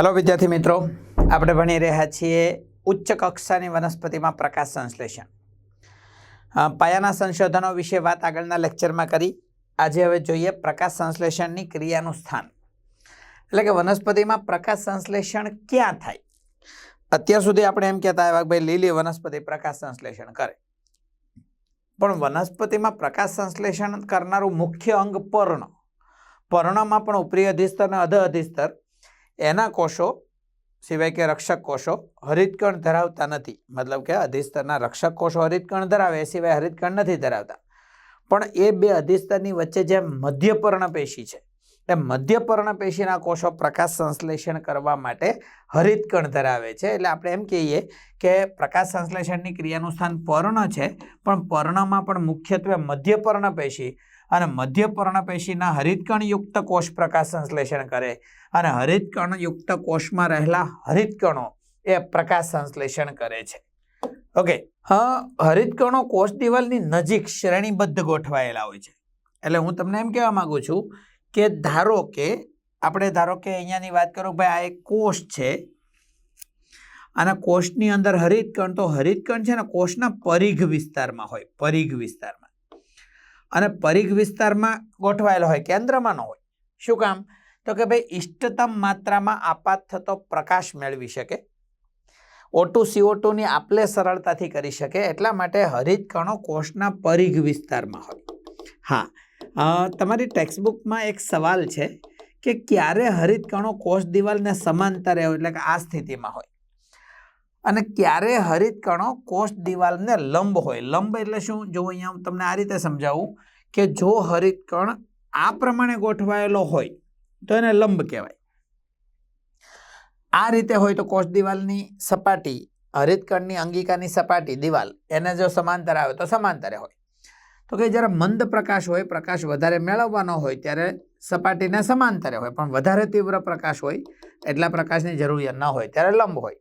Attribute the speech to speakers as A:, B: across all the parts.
A: Hello વિદ્યાર્થી મિત્રો. આપણે ભણી રહ્યા છીએ ઉચ્ચ કક્ષાની વનસ્પતિમાં પ્રકાશ સંશ્લેષણ. પાયાના સંશોધનો વિશે વાત આગળના લેક્ચરમાં કરી. આજે હવે જોઈએ પ્રકાશ સંશ્લેષણની ક્રિયાનું સ્થાન. એટલે કે વનસ્પતિમાં પ્રકાશ સંશ્લેષણ ક્યાં થાય? અત્યાર સુધી આપણે એમ કહેતા આવ્યા કે ભાઈ લીલી વનસ્પતિ પ્રકાશ સંશ્લેષણ કરે. પણ વનસ્પતિમાં પ્રકાશ સંશ્લેષણ કરનારું મુખ્ય અંગ પર્ણ. પર્ણમાં પણ ઉપરી અધિસ્તર અને અધ અધિસ્તર એના કોષો સિવાય કે રક્ષક કોષો હરિતકણ ધરાવતા નથી. મતલબ કે અધિસ્તરના રક્ષક કોષો હરિતકણ ધરાવે, એ સિવાય હરિતકણ નથી ધરાવતા. પણ એ બે અધિસ્તરની વચ્ચે જે મધ્યપર્ણ પેશી છે, એ મધ્યપર્ણ પેશીના કોષો પ્રકાશ સંશ્લેષણ કરવા માટે હરિતકણ ધરાવે છે. એટલે આપણે એમ કહીએ કે પ્રકાશ સંશ્લેષણની ક્રિયાનું સ્થાન પર્ણ છે, પણ પર્ણમાં પણ મુખ્યત્વે મધ્યપર્ણ પેશી અને મધ્યપર્ણ પેશીના હરિતકણયુક્ત કોષ પ્રકાશ સંશ્લેષણ કરે. અને હરિતકણયુક્ત કોષમાં રહેલા હરિતકણો એ પ્રકાશ સંશ્લેષણ કરે છે. ઓકે હરિતકણો કોષ દિવાલની નજીક શ્રેણીબદ્ધ ગોઠવાયેલા હોય છે. એટલે હું તમને એમ કહેવા માંગુ છું કે ધારો કે, આપણે ધારો કે અહીંયાની વાત કરું, ભાઈ આ એક કોષ છે. અને કોષની અંદર હરિતકણ તો હરિતકણ છે ને કોષના પરિઘ વિસ્તારમાં હોય, પરિઘ વિસ્તારમાં. અને પરિઘ વિસ્તારમાં ગોઠવાયેલો હોય, કેન્દ્રમાં ન હોય. શું કામ? તો કે ભાઈ ઇષ્ટતમ માત્રામાં આપાત થતો પ્રકાશ મેળવી શકે. ઓટુ સીઓ ટુની આપલે સરળતાથી કરી શકે, એટલા માટે હરિતકણો કોષના પરિઘ વિસ્તારમાં હોય. હા તમારી ટેક્સ્ટબુકમાં એક સવાલ છે કે ક્યારે હરિતકણો કોષ દિવાલને સમાંતરે હોય, એટલે કે આ સ્થિતિમાં હોય. અને ક્યારે હરિતકણો કોષ દિવાલને લંબ હોય. લંબ એટલે શું? જો અહીંયા હું તમને આ રીતે સમજાવું કે જો હરિતકણ આ પ્રમાણે ગોઠવાયેલો હોય તો એને લંબ કહેવાય. આ રીતે હોય તો કોષ દિવાલની સપાટી, હરિતકણની અંગિકાની સપાટી, દિવાલ, એને જો સમાંતર આવે તો સમાંતરે હોય. તો કે જ્યારે મંદ પ્રકાશ હોય, પ્રકાશ વધારે મેળવવાનો હોય, ત્યારે સપાટીને સમાંતરે હોય. પણ વધારે તીવ્ર પ્રકાશ હોય, એટલા પ્રકાશની જરૂરિયાત ન હોય, ત્યારે લંબ હોય.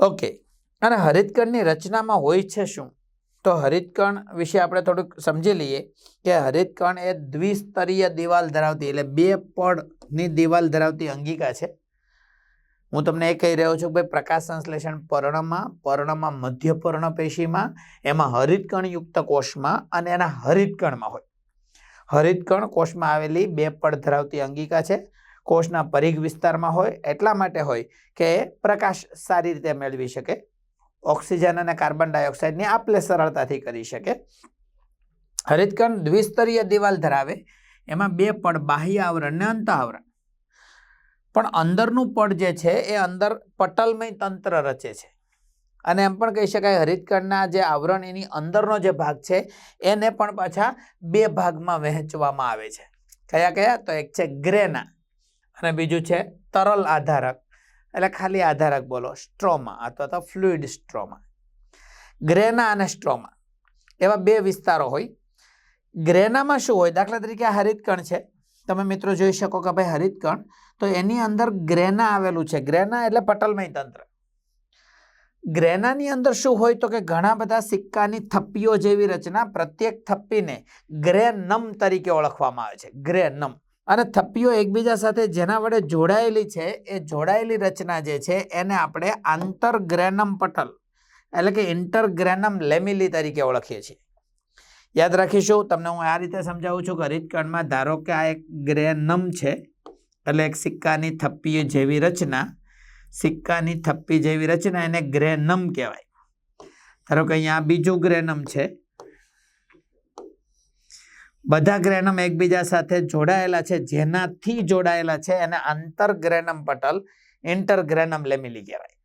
A: ઓકે. અને હરિતકણની રચનામાં હોય છે શું? તો હરિતકણ વિશે આપણે થોડુંક સમજી લઈએ કે હરિતકણ એ દ્વિસ્તરીય દિવાલ ધરાવતી એટલે બે પડની દિવાલ ધરાવતી અંગિકા છે. હું તમને એ કહી રહ્યો છું કે ભાઈ પ્રકાશ સંશ્લેષણ પર્ણમાં પર્ણમાં મધ્ય પર્ણ પેશીમાં, એમાં હરિતકણયુક્ત કોષમાં અને એના હરિતકણમાં હોય. હરિતકણ કોષમાં આવેલી બે પડ ધરાવતી અંગિકા છે. કોષના પરિઘ વિસ્તારમાં હોય એટલા માટે હોય કે પ્રકાશ સારી રીતે મેળવી શકે. ઓક્સિજન અને કાર્બન ડાયોક્સાઇડની આપલે સરળતાથી કરી શકે. હરિતકણ દ્વિસ્તરીય દિવાલ ધરાવે, એમાં બે પડ બાહ્ય આવરણ ને અંત આવરણ. પણ અંદરનું પડ જે છે, એ અંદર પટલમય તંત્ર રચે છે. અને એમ પણ કહી શકાય, હરિતકણના જે આવરણ એની અંદરનો જે ભાગ છે, એને પણ પાછા બે ભાગમાં વહેંચવામાં આવે છે. કયા કયા? તો એક છે ગ્રેના અને બીજું છે તરલ આધારક. એટલે ખાલી આધારક બોલો. સ્ટ્રોમા અથવા તો ફ્લુઇડ સ્ટ્રોમા ગ્રેના અને સ્ટ્રોમા એવા બે વિસ્તારો હોય. ગ્રેનામાં શું હોય? દાખલા તરીકે આ હરિતકણ છે. તમે મિત્રો જોઈ શકો કે ભાઈ હરિતકણ, તો એની અંદર ગ્રેના આવેલું છે. ગ્રેના એટલે પટલમય તંત્ર. ગ્રેનાની અંદર શું હોય તો કે ઘણા બધા સિક્કાની થપ્પીઓ જેવી રચના પ્રત્યેક થપ્પીને ગ્રેનમ તરીકે ઓળખવામાં આવે છે. ગ્રેનમ અને થપ્પીઓ એકબીજા સાથે જેના વડે જોડાયેલી છે, એ જોડાયેલી રચના જે છે, એને આપણે આંતરગ્રેનમ પટલ એટલે કે ઇન્ટરગ્રેનમ લેમિલી તરીકે ઓળખીએ છીએ. યાદ રાખીશું, તમને હું આ રીતે સમજાવું છું કે હરિતકણમાં ધારો કે આ એક ગ્રેનમ છે, એટલે એક સિક્કાની થપ્પી જેવી રચના, સિક્કાની થપ્પી જેવી રચના એને ગ્રેનમ કહેવાય. ધારો કે અહીંયા બીજું ગ્રેનમ છે બધા ગ્રેનમ એકબીજા સાથે જોડાયેલા છે, જેનાથી જોડાયેલા છે એને આંતરગ્રેનમ પટલ ઇન્ટરગ્રેનમ લેમિલી કહેવાય.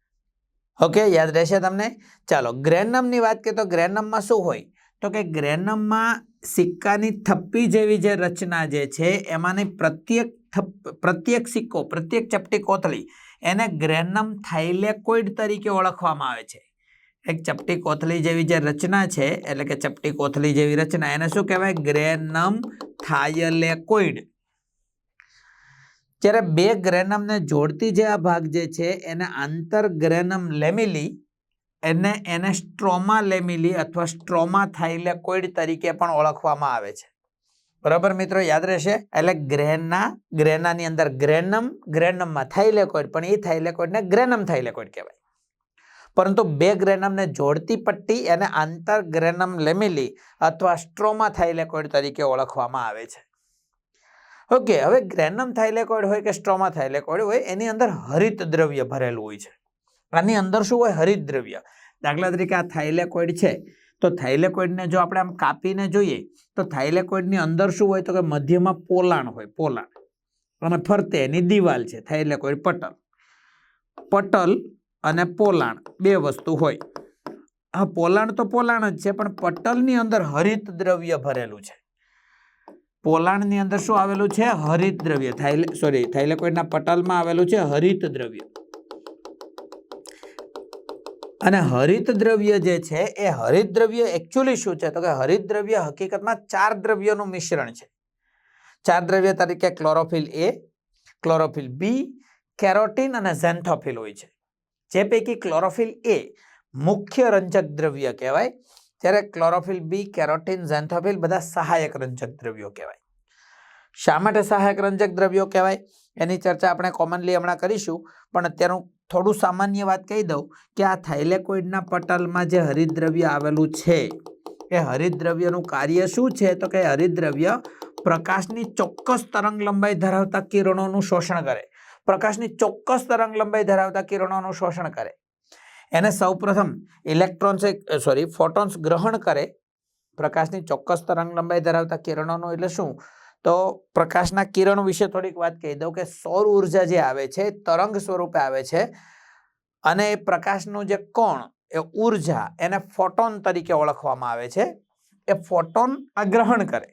A: ઓકે યાદ રહેશે તમને? ચાલો ગ્રેનમની વાત કરીએ તો ગ્રેનમમાં શું હોય? તો કે ગ્રેનમમાં સિક્કાની થપ્પી જેવી જે રચના જે છે, એમાંની પ્રત્યેક થપ પ્રત્યેક સિક્કો, પ્રત્યેક ચપટી કોથળી એને ગ્રેનમ થાઇલેકોઇડ તરીકે ઓળખવામાં આવે છે. એક ચપટી કોથળી જેવી જે રચના છે, એટલે કે ચપટી કોથળી જેવી રચના, એને શું કહેવાય? Granum thylakoid. જ્યારે બે ગ્રેનમને જોડતી જે આ ભાગ જે છે, એને આંતર ગ્રેનમ લેમિલી, એને એને સ્ટ્રોમા લેમિલી અથવા સ્ટ્રોમા થાઇલેકોઇડ તરીકે પણ ઓળખવામાં આવે છે. બરાબર મિત્રો, યાદ રહેશે? એટલે ગ્રેના ગ્રેનાની અંદર ગ્રેનમ, ગ્રેનમમાં થાઇલેકોઇડ પણ એ થાઇલેકોઇડને ગ્રેનમ થાઇલેકોઇડ કહેવાય. પરંતુ બે ગ્રેનમને જોડતી પટ્ટી એને આંતર ગ્રેનમ લેમિલી અથવા સ્ટ્રોમા થાઇલેકોઇડ તરીકે ઓળખવામાં આવે છે. ઓકે, હવે ગ્રેનમ થાઇલેકોઇડ હોય કે સ્ટ્રોમા થાઇલેકોઇડ હોય, એની અંદર હરિત દ્રવ્ય ભરેલું હોય છે. આની અંદર શું હોય? હરિત દ્રવ્ય. દાખલા તરીકે આ થાઇલેકોઇડ છે. તો થાઇલેકોઇડને જો આપણે આમ કાપીને જોઈએ, તો થાઇલેકોઇડની અંદર શું હોય? તો કે મધ્યમાં પોલાણ હોય, પોલાણ. અને ફરતે એની દિવાલ છે, થાઇલેકોઇડ પટલ. પટલ અને પોલાણ, બે વસ્તુ હોય. હા, પોલાણ તો પોલાણ જ છે, પણ પટલની અંદર હરિત દ્રવ્ય ભરેલું છે. પોલાણની અંદર શું આવેલું છે? હરિત દ્રવ્ય. થાઇલે સોરી થાઇલેકોઇડના પટલમાં આવેલું છે હરિત દ્રવ્ય. અને હરિત દ્રવ્ય જે છે, એ હરિત દ્રવ્ય એકચ્યુઅલી શું છે? તો કે હરિત દ્રવ્ય હકીકતમાં ચાર દ્રવ્યોનું મિશ્રણ છે. ચાર દ્રવ્ય તરીકે chlorophyll A chlorophyll B carotene અને ઝેન્થોફિલ હોય છે. જે પૈકી ક્લોરોફિલ એ મુખ્ય રંજક દ્રવ્ય કહેવાય. જ્યારે ક્લોરોફિલ બી કેરોટીન ઝેન્થોફિલ બધા સહાયક રંજક દ્રવ્યો કહેવાય. શા માટે સહાયક રંજક દ્રવ્યો કહેવાય? એની ચર્ચા આપણે કોમનલી હમણાં કરીશું. પણ અત્યારનું થોડું સામાન્ય વાત કહી દઉં કે આ થાઇલેકોઇડના પટલમાં જે હરિદ્રવ્ય આવેલું છે, એ હરિદ્રવ્યનું કાર્ય શું છે? તો કે હરિદ્રવ્ય પ્રકાશની ચોક્કસ તરંગ લંબાઈ ધરાવતા કિરણોનું શોષણ કરે. પ્રકાશની ચોક્કસ તરંગ લંબાઈ ધરાવતા કિરણોનું શોષણ કરે. એને સૌપ્રથમ ઇલેક્ટ્રોન્સ સોરી ફોટોન્સ ગ્રહણ કરે. પ્રકાશની ચોક્કસ તરંગ લંબાઈ ધરાવતા કિરણોનું એટલે શું? તો પ્રકાશના કિરણ વિશે થોડીક વાત કહી દઉં કે સૌર ઊર્જા જે આવે છે, તરંગ સ્વરૂપે આવે છે, અને એ પ્રકાશનું જે કોણ, એ ઊર્જા એને ફોટોન તરીકે ઓળખવામાં આવે છે. એ ફોટોન આ ગ્રહણ કરે.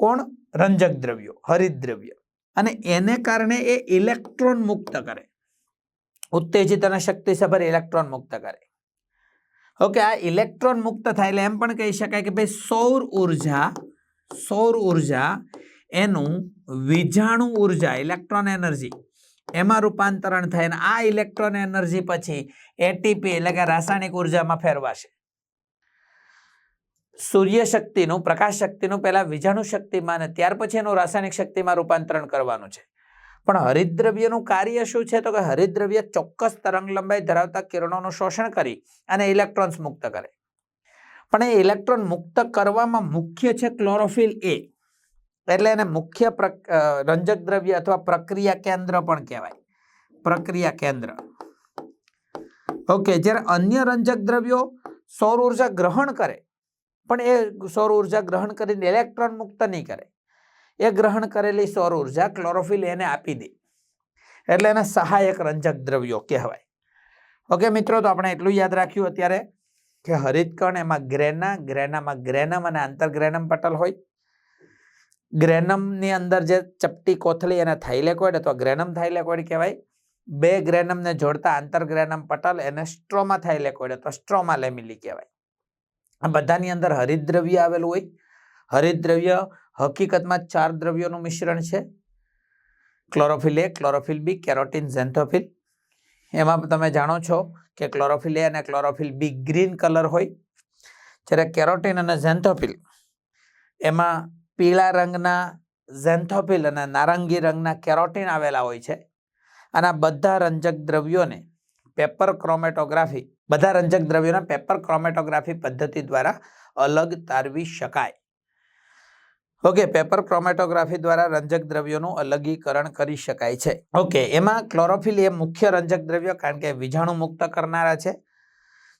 A: કોણ? રંજક દ્રવ્યો, હરિત દ્રવ્ય. અને એને કારણે એ ઇલેક્ટ્રોન મુક્ત કરે. ઉત્તેજિત અને શક્તિસભર ઇલેક્ટ્રોન મુક્ત કરે. ઓકે, આ ઇલેક્ટ્રોન મુક્ત થાય એટલે એમ પણ કહી શકાય કે ભાઈ સૌર ઊર્જા સૌર ઊર્જા એનું વિજાણુ ઊર્જા, ઇલેક્ટ્રોન એનર્જી, એમાં રૂપાંતરણ થાય અને આ ઇલેક્ટ્રોન એનર્જી પછી એટીપી એટલે કે રાસાયણિક ઉર્જામાં ફેરવાશે. સૂર્ય શક્તિનું પ્રકાશ શક્તિનું પહેલાં વિજાણુ શક્તિમાં અને ત્યાર પછી એનું રાસાયણિક શક્તિમાં રૂપાંતરણ કરવાનું છે. પણ હરિદ્રવ્યનું કાર્ય શું છે? તો કે હરિદ્રવ્ય ચોક્કસ તરંગ લંબાઈ ધરાવતા કિરણોનું શોષણ કરી અને ઇલેક્ટ્રોન્સ મુક્ત કરે. પણ એ ઇલેક્ટ્રોન મુક્ત કરવામાં મુખ્ય છે ક્લોરોફિલ એ. એટલે એને મુખ્ય રંજક દ્રવ્ય અથવા પ્રક્રિયા કેન્દ્ર પણ કહેવાય. પ્રક્રિયા કેન્દ્ર. ઓકે, જ્યારે અન્ય રંજક દ્રવ્યો સૌર ઊર્જા ગ્રહણ કરે પણ એ સૌર ઊર્જા ગ્રહણ કરીને ઇલેક્ટ્રોન મુક્ત નહીં કરે. એ ગ્રહણ કરેલી સૌર ઊર્જા ક્લોરોફિલ એને આપી દે. એટલે એને સહાયક રંજક દ્રવ્યો કહેવાય. ઓકે, મિત્રો, તો આપણે એટલું યાદ રાખ્યું અત્યારે કે હરિતકણ એમાં ગ્રેના, ગ્રેનામાં ગ્રેનમ અને આંતરગ્રેનમ પટલ હોય. ગ્રેનમની અંદર જે ચપટી કોથળી એને થાઇલેકોઇડ અથવા ગ્રેનમ થાઇલેકોઇડ કહેવાય. બે ગ્રેનમને જોડતા આંતરગ્રેનમ પટલ એને સ્ટ્રોમા થાઇલેકોઇડ અથવા સ્ટ્રોમા લેમિલી કહેવાય. આ બધાની અંદર હરિદ્રવ્ય આવેલું હોય. હરિદ્રવ્ય હકીકતમાં ચાર દ્રવ્યોનું મિશ્રણ છે. Chlorophyll A chlorophyll B carotene xanthophyll એમાં તમે જાણો છો કે ક્લોરોફિલ એ અને ક્લોરોફિલ બી ગ્રીન કલર હોય. જ્યારે કેરોટીન અને ઝેન્થોફિલ એમાં પીળા રંગના ઝેન્થોફિલ અને નારંગી રંગના કેરોટીન આવેલા હોય છે. અને બધા રંજક દ્રવ્યોને પેપર ક્રોમેટોગ્રાફી બધા રંજક દ્રવ્યોને પેપર ક્રોમેટોગ્રાફી પદ્ધતિ દ્વારા અલગ તારવી શકાય. ઓકે પેપર ક્રોમેટોગ્રાફી દ્વારા રંજક દ્રવ્યોનું અલગીકરણ કરી શકાય છે. ઓકે એમાં ક્લોરોફિલ એ મુખ્ય રંજક દ્રવ્ય કારણ કે વીજાણુ મુક્ત કરનારા છે.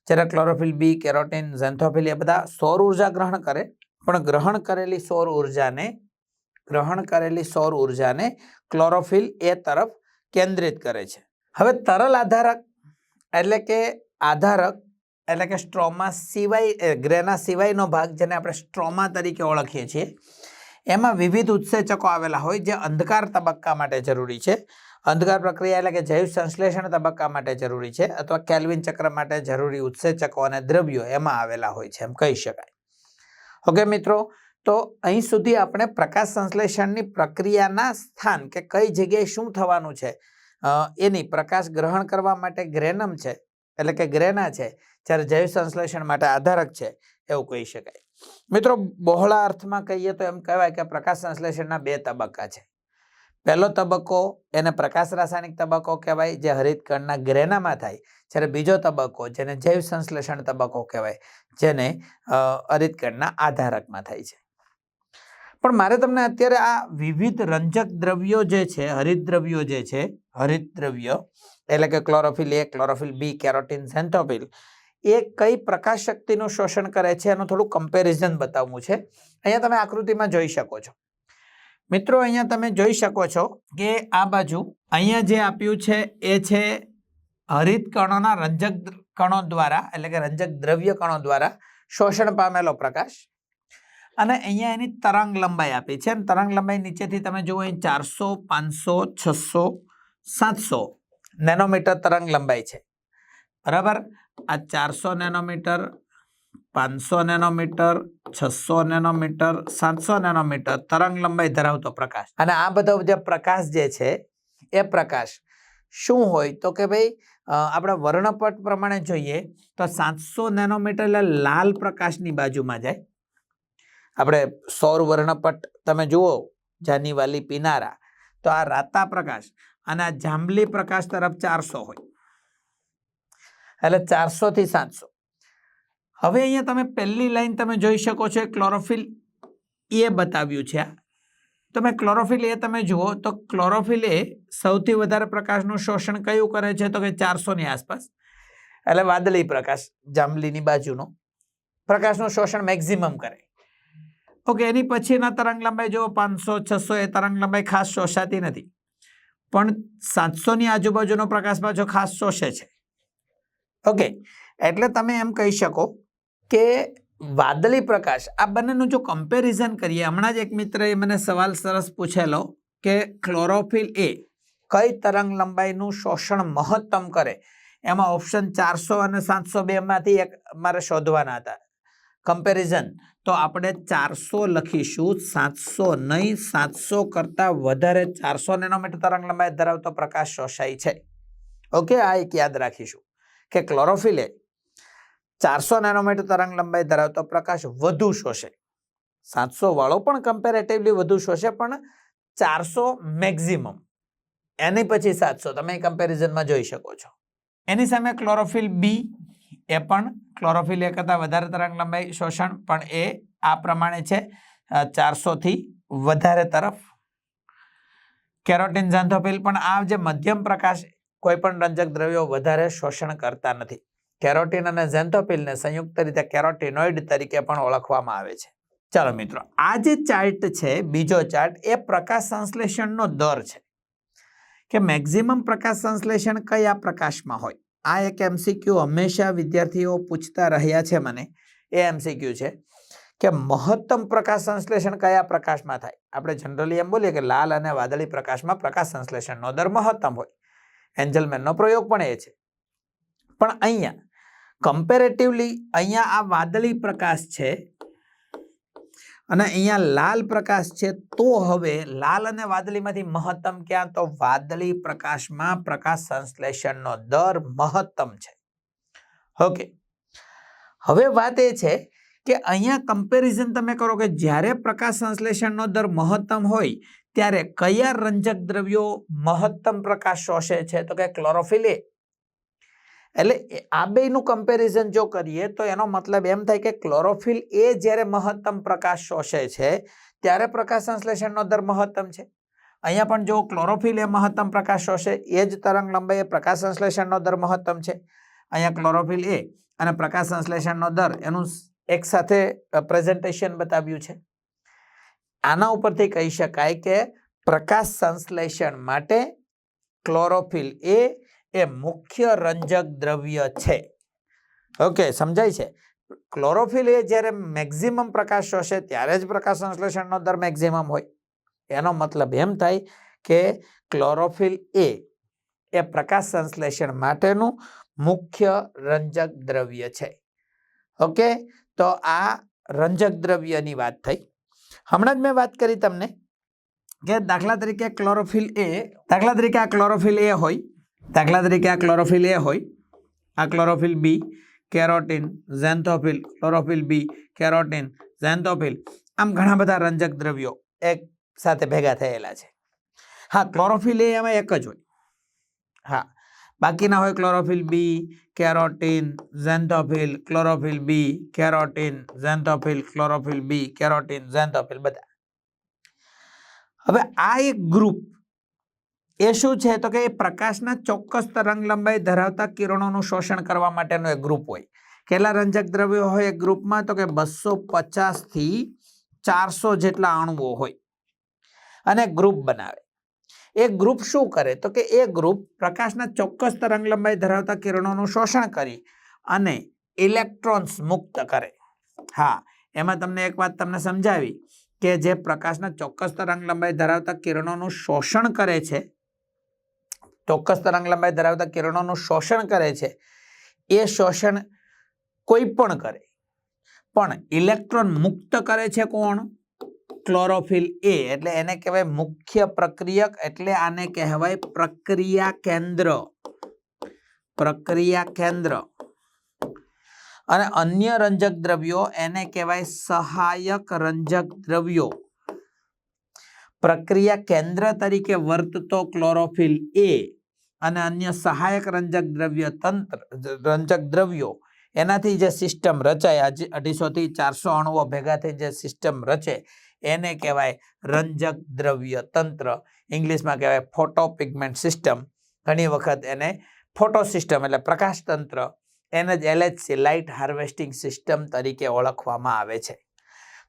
A: જ્યારે ક્લોરોફિલ બી કેરોટીન ઝેન્થોફિલ એ બધા સૌર ઊર્જા ગ્રહણ કરે, પણ ગ્રહણ કરેલી સૌર ઉર્જાને, ગ્રહણ કરેલી સૌર ઉર્જાને ક્લોરોફિલ એ તરફ કેન્દ્રિત કરે છે. હવે તરલ આધારક એટલે કે આધારક એટલે કે સ્ટ્રોમા સિવાય ગ્રેના સિવાયનો ભાગ જેને આપણે સ્ટ્રોમા તરીકે ઓળખીએ છીએ. એમાં વિવિધ ઉત્સેચકો આવેલા હોય જે અંધકાર તબક્કા માટે જરૂરી છે. અંધકાર પ્રક્રિયા એટલે કે જૈવ સંશ્લેષણ તબક્કા માટે જરૂરી છે અથવા કેલ્વિન ચક્ર માટે જરૂરી ઉત્સેચકો અને દ્રવ્યો એમાં આવેલા હોય છે એમ કહી શકાય. ઓકે, મિત્રો, તો અહીં સુધી આપણે પ્રકાશ સંશ્લેષણની પ્રક્રિયાના સ્થાન કે કઈ જગ્યાએ શું થવાનું છે એની પ્રકાશ ગ્રહણ કરવા માટે ગ્રેનમ છે એટલે કે ગ્રેના છે, જ્યારે જૈવ સંશ્લેષણ માટે આધારક છે, એવું કહી શકાય. મિત્રો, બહોળા અર્થમાં કહીએ તો એમ કહેવાય કે પ્રકાશ સંશ્લેષણના બે તબક્કા છે. પહેલો તબક્કો એને પ્રકાશ રાસાયણિક તબક્કો કહેવાય, જે હરિતકણના ગ્રેનામાં થાય. જ્યારે બીજો તબક્કો, જેને જૈવ સંશ્લેષણ તબક્કો કહેવાય, જેને હરિત કણના આધારકમાં થાય છે. પણ મારે તમને અત્યારે આ વિવિધ રંજક દ્રવ્યો જે છે હરિત દ્રવ્યો જે છે હરિત દ્રવ્ય એટલે કે chlorophyll A chlorophyll B carotene xanthophyll એ કઈ પ્રકાશ શક્તિનું શોષણ કરે છે એનું થોડું કમ્પેરિઝન બતાવવું છે. અહીંયા તમે આકૃતિમાં જોઈ શકો છો. મિત્રો, અહીંયા તમે જોઈ શકો છો કે આ બાજુ અહીંયા જે આપ્યું છે એ છે હરિત કણોના રંજક કણો દ્વારા, એટલે કે રંજક દ્રવ્ય કણો દ્વારા શોષણ પામેલો પ્રકાશ. અને અહીંયા એની તરંગ લંબાઈ આપી છે. અને તરંગ લંબાઈ નીચેથી તમે જુઓ, અહીં ચારસો, પાંચસો, છસો, સાતસો. નેનોમીટર તરંગ લંબાઈ છે. બરાબર? આ ચારસો નેનોમીટર, પાંચસો નેનોમીટર, છસો નેનોમીટર, સાતસો નેનોમીટર તરંગ લંબાઈ ધરાવતો પ્રકાશ. અને આ બધો જે પ્રકાશ જે છે, એ પ્રકાશ શું હોય? તો કે ભાઈ આપણે વર્ણપટ પ્રમાણે જોઈએ તો સાતસો નેનોમીટર એટલે લાલ પ્રકાશની બાજુમાં જાય. આપણે સૌર વર્ણપટ તમે જુઓ જાની વાલી પીનારા. તો આ રાતા પ્રકાશ અને આ જાંબલી પ્રકાશ તરફ ચારસો હોય. એટલે ચારસો થી સાતસો. હવે અહીંયા તમે પહેલી લાઈન તમે જોઈ શકો છો, ક્લોરોફિલ એ બતાવ્યું છે તમે ક્લોરોફિલ એ તમે જુઓ, તો ક્લોરોફિલ એ સૌથી વધારે પ્રકાશનું શોષણ કયું કરે છે? તો કે ચારસોની આસપાસ. એટલે વાદળી પ્રકાશ, જાંબલીની બાજુનો. પ્રકાશનું શોષણ મેક્ઝિમમ કરે. ઓકે, એની પછીના તરંગ લંબાઈ જુઓ, પાંચસો, છસો, એ તરંગ લંબાઈ ખાસ શોષાતી નથી. પણ સાતસોની આજુબાજુનો પ્રકાશ પાછો ખાસ શોષે છે. ઓકે એટલે તમે એમ કહી શકો કે વાદળી પ્રકાશ, આ બંનેનું જો કમ્પેરિઝન કરીએ, હમણાં જ એક મિત્રએ મને સવાલ સરસ પૂછેલો કે ક્લોરોફિલ એ કઈ તરંગ લંબાઈનું શોષણ મહત્તમ કરે? એમાં ઓપ્શન ચારસો અને સાતસો બેમાંથી એક મારે શોધવાના હતા. કમ્પેરિઝન તો આપણે ચારસો લખીશું, સાતસો નહીં, સાતસો કરતાં વધારે ચારસો નેનોમીટર તરંગ લંબાઈ ધરાવતો પ્રકાશ શોષાય છે. ઓકે, આ એક યાદ રાખીશું કે ક્લોરોફિલે ચારસો નેનોમીટર તરંગ લંબાઈ ધરાવતો પ્રકાશ વધુ શોષે. સાતસો વાળો પણ કમ્પેરેટિવલી વધુ શોષે, પણ ચારસો મેક્ઝિમમ એની પછી સાતસો. તમે કમ્પેરિઝનમાં જોઈ શકો છો. એની સામે ક્લોરોફિલ બી એ પણ ક્લોરોફિલ એ કરતાં વધારે તરંગ લંબાઈ શોષણ, પણ એ આ પ્રમાણે છે ચારસોથી વધારે તરફ. કેરોટીન ઝાંથોફિલ પણ આ જે મધ્યમ પ્રકાશ કોઈ પણ રંજક દ્રવ્યો વધારે શોષણ કરતા નથી. કેરોટીન અને ઝેન્થોપિલને સંયુક્ત રીતે કેરોટીનોઇડ તરીકે પણ ઓળખવામાં આવે છે. ચાલો મિત્રો, આ જે ચાર્ટ છે, બીજો ચાર્ટ, એ પ્રકાશ સંશ્લેષણનો દર છે. કે મેક્ઝિમમ પ્રકાશ સંશ્લેષણ કયા પ્રકાશમાં હોય? આ એક એમસીક્યુ હંમેશા વિદ્યાર્થીઓ પૂછતા રહ્યા છે મને. એ એમસીક્યુ છે. કે મહત્તમ પ્રકાશ સંશ્લેષણ કયા પ્રકાશમાં થાય? આપણે જનરલી એમ બોલીએ કે લાલ અને વાદળી પ્રકાશમાં પ્રકાશ સંશ્લેષણનો દર મહત્તમ હોય. એન્જલમેનનો પ્રયોગ પણ એ છે. પણ અહીંયા કમ્પેરેટિવલી અહીંયા આ વાદળી પ્રકાશ છે અને અહીંયા લાલ પ્રકાશ છે તો હવે લાલ અને વાદળીમાંથી મહત્તમ ક્યાં? તો વાદળી પ્રકાશમાં પ્રકાશ સંશ્લેષણનો દર મહત્તમ છે. ઓકે. હવે વાત એ છે કે અહીંયા કમ્પેરિઝન તમે કરો કે જ્યારે પ્રકાશ સંશ્લેષણનો દર મહત્તમ હોય, ત્યારે કયા રંજક દ્રવ્યો મહત્તમ પ્રકાશ શોષે છે? તો કે ક્લોરોફિલ એટલે એ- આ બેનું કમ્પેરિઝન જો કરીએ, તો એનો મતલબ એમ થાય કે ક્લોરોફિલ એ જ્યારે મહત્તમ પ્રકાશ શોષે છે, ત્યારે પ્રકાશ સંશ્લેષણનો દર મહત્તમ છે. અહીંયા પણ જો ક્લોરોફિલ એ મહત્તમ પ્રકાશ શોષે, એ જ તરંગ લંબાઈએ પ્રકાશ સંશ્લેષણનો દર મહત્તમ છે. અહીંયા ક્લોરોફિલ એ અને પ્રકાશ સંશ્લેષણનો દર એનું એક સાથે પ્રેઝન્ટેશન બતાવ્યું છે. આના ઉપરથી કહી શકાય કે પ્રકાશ સંશ્લેષણ માટે ક્લોરોફિલ એ એ મુખ્ય રંજક દ્રવ્ય છે. ઓકે સમજાય છે? ક્લોરોફિલ એ જ્યારે મેક્ઝિમમ પ્રકાશ શોષે ત્યારે જ પ્રકાશ સંશ્લેષણનો દર મેક્ઝિમમ હોય. એનો મતલબ એમ થાય કે ક્લોરોફિલ એ એ પ્રકાશ સંશ્લેષણ માટેનું મુખ્ય રંજક દ્રવ્ય છે. ઓકે તો આ રંજક દ્રવ્યની વાત થઈ. હમણાં જ મેં વાત કરી તમને કે દાખલા તરીકે ક્લોરોફિલ એ, દાખલા તરીકે આ ક્લોરોફિલ એ હોય દાખલા તરીકે આ ક્લોરોફિલ એ હોય, આ chlorophyll B carotene xanthophyll chlorophyll B carotene xanthophyll આમ ઘણા બધા રંજક દ્રવ્યો એક સાથે ભેગા થયેલા છે. હા ક્લોરોફિલ એ એમાં એક જ હોય. હા, બાકીના હોય chlorophyll B carotene xanthophyll chlorophyll B carotene xanthophyll chlorophyll B carotene xanthophyll બધા. હવે આ એક ગ્રુપ એ શું છે? તો કે એ પ્રકાશના ચોક્કસ તરંગ લંબાઈ ધરાવતા કિરણોનું શોષણ કરવા માટેનો એક ગ્રુપ હોય. કેટલા રંજક દ્રવ્યો હોય એક ગ્રુપમાં? તો કે બસો પચાસથી ચારસો જેટલા અણુઓ હોય. અને ગ્રુપ બનાવે. એ ગ્રુપ શું કરે? તો કે એ ગ્રુપ પ્રકાશના ચોક્કસ તરંગ લંબાઈ ધરાવતા કિરણોનું શોષણ કરી અને ઇલેક્ટ્રોન્સ મુક્ત કરે. હા, એમાં તમને એક વાત તમને સમજાવી કે જે પ્રકાશના ચોક્કસ તરંગ લંબાઈ ધરાવતા કિરણોનું શોષણ કરે છે ચોક્કસ તરંગ લંબાઈ ધરાવતા કિરણોનું શોષણ કરે છે. એ શોષણ કોઈ પણ કરે. પણ ઇલેક્ટ્રોન મુક્ત કરે છે કોણ? Chlorophyll A. એટલે એને કહેવાય મુખ્ય પ્રક્રિયક, એટલે આને કહેવાય પ્રક્રિયા કેન્દ્ર. પ્રક્રિયા કેન્દ્ર. અને અન્ય રંજક દ્રવ્યો એને કહેવાય સહાયક રંજક દ્રવ્યો. પ્રક્રિયા કેન્દ્ર તરીકે વર્તતો ક્લોરોફિલ એ અને અન્ય સહાયક રંજક દ્રવ્ય તંત્ર, રંજક દ્રવ્યો, એનાથી જે સિસ્ટમ રચાય અઢીસોથી ચારસો અણુઓ ભેગા થઈ જે સિસ્ટમ રચે, એને કહેવાય રંજક દ્રવ્ય તંત્ર. ઇંગ્લિશમાં કહેવાય ફોટો પિગમેન્ટ સિસ્ટમ. ઘણી વખત એને ફોટો સિસ્ટમ એટલે પ્રકાશ તંત્ર, એને જ એલએચસી, લાઇટ હાર્વેસ્ટિંગ સિસ્ટમ તરીકે ઓળખવામાં આવે છે.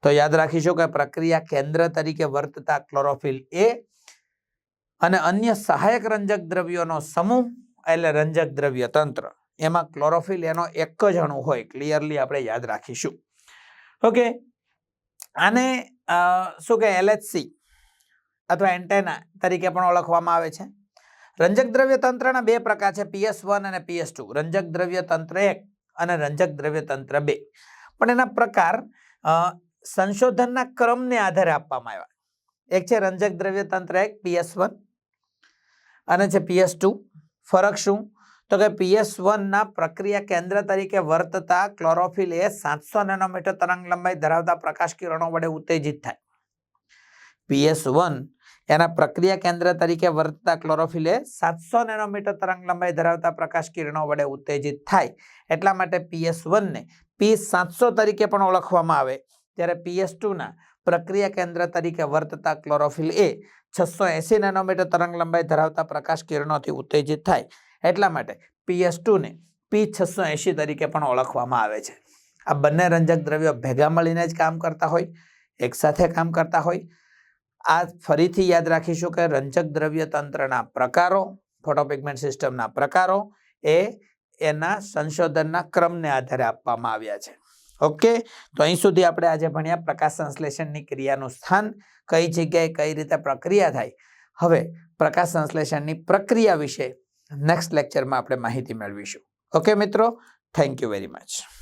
A: તો યાદ રાખીશું કે પ્રક્રિયા કેન્દ્ર તરીકે વર્તતા ક્લોરોફિલ એ અને અન્ય સહાયક રંજક દ્રવ્યોનો સમૂહ એટલે રંજક દ્રવ્ય તંત્ર. એમાં ક્લોરોફિલ એનો એક જ અણુ હોય ક્લિયરલી આપણે યાદ રાખીશું. ઓકે આને શું કે એલએચસી અથવા એન્ટેના તરીકે પણ ઓળખવામાં આવે છે. રંજક દ્રવ્ય તંત્રના બે પ્રકાર છે પીએસ વન અને પીએસ રંજક દ્રવ્ય તંત્ર એક અને રંજક દ્રવ્ય તંત્ર બે. પણ એના પ્રકાર સંશોધનના ક્રમને આધારે આપવામાં આવ્યા. એક છે રંજક દ્રવ્ય તંત્ર એક પીએસ વન. અને છે પીએસ ટુ. ફરક શું? તો કે પીએસ વનના પ્રક્રિયા કેન્દ્ર તરીકે વર્તતા ક્લોરોફિલ એ સાતસો નેનોમીટર તરંગ લંબાઈ ધરાવતા પ્રકાશ કિરણો વડે ઉત્તેજિત થાય. પીએસ વન એના પ્રક્રિયા કેન્દ્ર તરીકે વર્તતા ક્લોરોફિલ એ સાતસો નેનોમીટર તરંગ લંબાઈ ધરાવતા પ્રકાશ કિરણો વડે ઉત્તેજિત થાય. એટલા માટે પીએસ વનને પી સાતસો તરીકે પણ ઓળખવામાં આવે. જ્યારે પીએસ ટુના પ્રક્રિયા કેન્દ્ર તરીકે વર્તતા ક્લોરોફિલ એ છસો એસી નેનોમીટર તરંગ લંબાઈ ધરાવતા પ્રકાશ કિરણોથી ઉત્તેજિત થાય. એટલા માટે પીએસ ટુને પી છસો એંશી તરીકે પણ ઓળખવામાં આવે છે. આ બંને રંજક દ્રવ્યો ભેગા મળીને જ કામ કરતા હોય, એકસાથે કામ કરતા હોય. આ ફરીથી યાદ રાખીશું કે રંજક દ્રવ્ય તંત્રના પ્રકારો, ફોટોપિગમેન્ટ સિસ્ટમના પ્રકારો એ એના સંશોધનના ક્રમને આધારે આપવામાં આવ્યા છે. ઓકે? તો અહીં સુધી આપણે આજે ભણ્યા પ્રકાશ સંશ્લેષણની ક્રિયાનું સ્થાન, કઈ જગ્યાએ કઈ રીતે પ્રક્રિયા થાય. હવે પ્રકાશ સંશ્લેષણની પ્રક્રિયા વિશે નેક્સ્ટ લેક્ચરમાં આપણે માહિતી મેળવીશું. ઓકે મિત્રો? Thank you very much